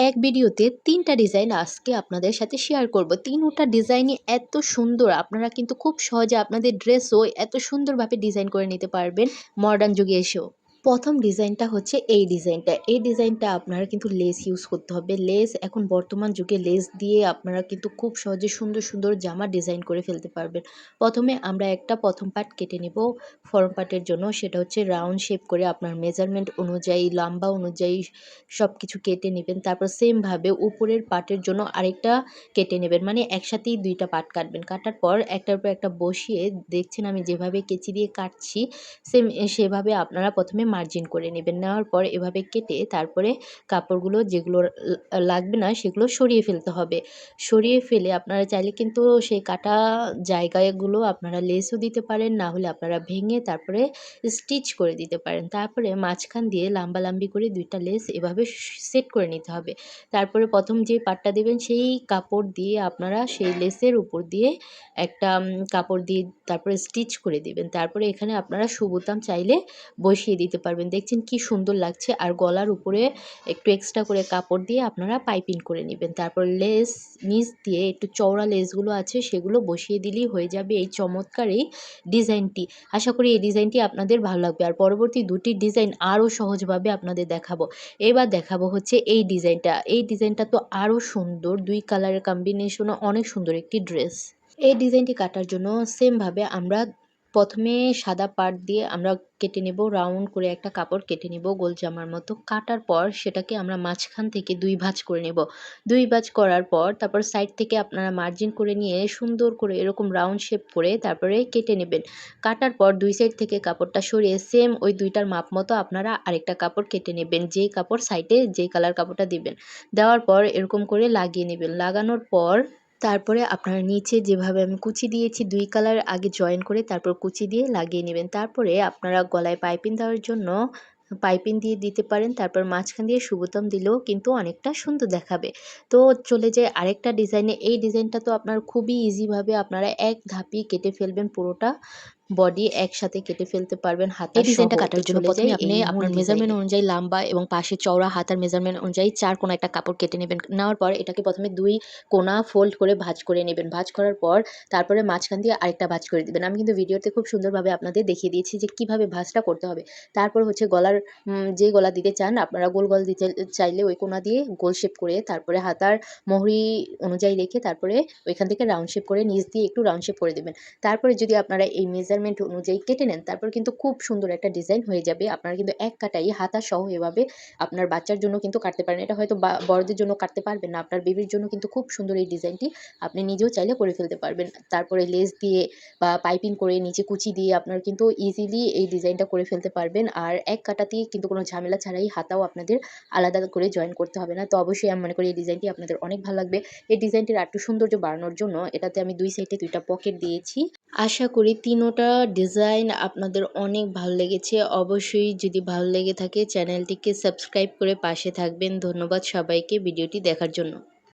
এক ভিডিওতে তিনটা ডিজাইন আজকে আপনাদের সাথে শেয়ার করব। তিনটা ডিজাইনই এত সুন্দর, আপনারা কিন্তু খুব সহজে আপনাদের ড্রেসও এত সুন্দরভাবে ডিজাইন করে নিতে পারবেন মডার্ন যুগে এসেও। প্রথম ডিজাইনটা হচ্ছে এই ডিজাইনটা। এই ডিজাইনটা আপনারা কিন্তু লেস ইউজ করতে হবে। লেস এখন বর্তমান যুগে লেস দিয়ে আপনারা কিন্তু খুব সহজে সুন্দর সুন্দর জামা ডিজাইন করে ফেলতে পারবেন। প্রথমে আমরা একটা প্রথম পার্ট কেটে নেব। ফর্ম পার্টের জন্য সেটা হচ্ছে রাউন্ড শেপ করে আপনার মেজারমেন্ট অনুযায়ী, লম্বা অনুযায়ী সব কিছু কেটে নেবেন। তারপর সেমভাবে উপরের পার্টের জন্য আরেকটা কেটে নেবেন। মানে একসাথেই দুইটা পার্ট কাটবেন। কাটার পর একটার পর একটা বসিয়ে দেখছেন আমি যেভাবে কেচি দিয়ে কাটছি সেম সেভাবে আপনারা প্রথমে মার্জিন করে নেবেন। নেওয়ার পর এভাবে কেটে তারপরে কাপড়গুলো যেগুলো লাগবে না সেগুলো সরিয়ে ফেলতে হবে। সরিয়ে ফেলে আপনারা চাইলে কিন্তু সেই কাটা জায়গাগুলো আপনারা লেসও দিতে পারেন, না হলে আপনারা ভেঙে তারপরে স্টিচ করে দিতে পারেন। তারপরে মাঝখান দিয়ে লাম্বালাম্বি করে দুইটা লেস এভাবে সেট করে নিতে হবে। তারপরে প্রথম যে পাটটা দেবেন সেই কাপড় দিয়ে আপনারা সেই লেসের উপর দিয়ে একটা কাপড় দিয়ে তারপরে স্টিচ করে দিবেন। তারপরে এখানে আপনারা সুবোতাম চাইলে বসিয়ে দিতে পারবেন। দেখছেন কি সুন্দর লাগছে। আর গলার উপরে একটু এক্সট্রা করে কাপড় দিয়ে আপনারা পাইপিং করে নেবেন। তারপর লেস নিচ দিয়ে একটু চওড়া লেসগুলো আছে, সেগুলো বসিয়ে দিলেই হয়ে যাবে এই চমৎকার এই ডিজাইনটি আশা করি এই ডিজাইনটি আপনাদের ভালো লাগবে। আর পরবর্তী দুটি ডিজাইন আরও সহজভাবে আপনাদের দেখাবো। এবার দেখাবো হচ্ছে এই ডিজাইনটা এই ডিজাইনটা তো আরও সুন্দর, দুই কালারের কম্বিনেশনও অনেক সুন্দর একটি ড্রেস এই ডিজাইনটি কাটার জন্য সেমভাবে আমরা প্রথমে সাদা পাট দিয়ে আমরা কেটে নেব রাউন্ড করে একটা কাপড় কেটে নেব গোল জামার মতো। কাটার পর সেটাকে আমরা মাঝখান থেকে দুই ভাঁজ করে নেব। দুই ভাঁজ করার পর তারপর সাইড থেকে আপনারা মার্জিন করে নিয়ে সুন্দর করে এরকম রাউন্ড শেপ করে তারপরে কেটে নেবেন। কাটার পর দুই সাইড থেকে কাপড়টা সরিয়ে সেম ওই দুইটার মাপ মতো আপনারা আরেকটা কাপড় কেটে নেবেন, যেই কাপড় সাইডে যেই কালার কাপড়টা দিবেন। দেওয়ার পর এরকম করে লাগিয়ে নেবেন। লাগানোর পর তারপরে আপনারা নিচে যেভাবে আমি কুচি দিয়েছি দুই কালার আগে জয়েন করে তারপর কুচি দিয়ে লাগিয়ে নেবেন। তারপরে আপনারা গলায় পাইপিং দেওয়ার জন্য পাইপিং দিয়ে দিতে পারেন। তারপর মাঝখান দিয়ে সুবোতম দিলেও কিন্তু অনেকটা সুন্দর দেখাবে। তো চলে যায় আরেকটা ডিজাইনে এই ডিজাইনটা তো আপনার খুবই ইজিভাবে আপনারা এক ধাপি কেটে ফেলবেন পুরোটা। বডি একসাথে কেটে ফেলতে পারবেন হাতের ডিজাইনটা কাটার জন্য প্রথমে আপনি আপনার মেজারমেন্ট অনুযায়ী লম্বা এবং পাশে চওড়া হাতার মেজারমেন্ট অনুযায়ী চার কোনা একটা কাপড় কেটে নেবেন। নেওয়ার পর এটাকে প্রথমে দুই কোনা ফোল্ড করে ভাঁজ করে নেবেন। ভাঁজ করার পর তারপরে মাঝখান দিয়ে আরেকটা ভাঁজ করে দেবেন। আমি কিন্তু ভিডিওতে খুব সুন্দরভাবে আপনাদের দেখিয়ে দিয়েছি যে কীভাবে ভাঁজটা করতে হবে। তারপর হচ্ছে গলার যে গলা দিতে চান আপনারা গোল গল দিতে চাইলে ওই কোনা দিয়ে গোল শেপ করে তারপরে হাতার মোহরি অনুযায়ী রেখে তারপরে ওইখান থেকে রাউন্ড শেপ করে নিচ দিয়ে একটু রাউন্ড শেপ করে দেবেন। তারপরে যদি আপনারা এই মেজার মেজারমেন্ট অনুযায়ী কেটে নেন, তারপর কিন্তু খুব সুন্দর একটা ডিজাইন হয়ে যাবে। আপনারা কিন্তু এক কাটাই হাতা সহ এভাবে আপনার বাচ্চার জন্য কিন্তু কাটতে পারেন। এটা হয়তো বড়দের জন্য কাটতে পারবেন না, আপনার বেবির জন্য কিন্তু খুব সুন্দর এই ডিজাইনটি আপনি নিজেও চাইলে করে ফেলতে পারবেন। তারপরে লেস দিয়ে বা পাইপিং করে নিচে কুচি দিয়ে আপনার কিন্তু ইজিলি এই ডিজাইনটা করে ফেলতে পারবেন। আর এক কাটাতেই কিন্তু কোনো ঝামেলা ছাড়াই হাতাও আপনাদের আলাদা করে জয়েন করতে হবে না। তো অবশ্যই আমি মনে করি এই ডিজাইনটি আপনাদের অনেক ভালো লাগবে। এই ডিজাইনটির একটু সৌন্দর্য বাড়ানোর জন্য এটাতে আমি দুই সাইডে দুইটা পকেট দিয়েছি। আশা করি তিনোটা ডিজাইন আপনাদের অনেক ভালো লেগেছে। অবশ্যই যদি ভালো লেগে থাকে চ্যানেলটিকে সাবস্ক্রাইব করে পাশে থাকবেন। ধন্যবাদ সবাইকে ভিডিওটি দেখার জন্য।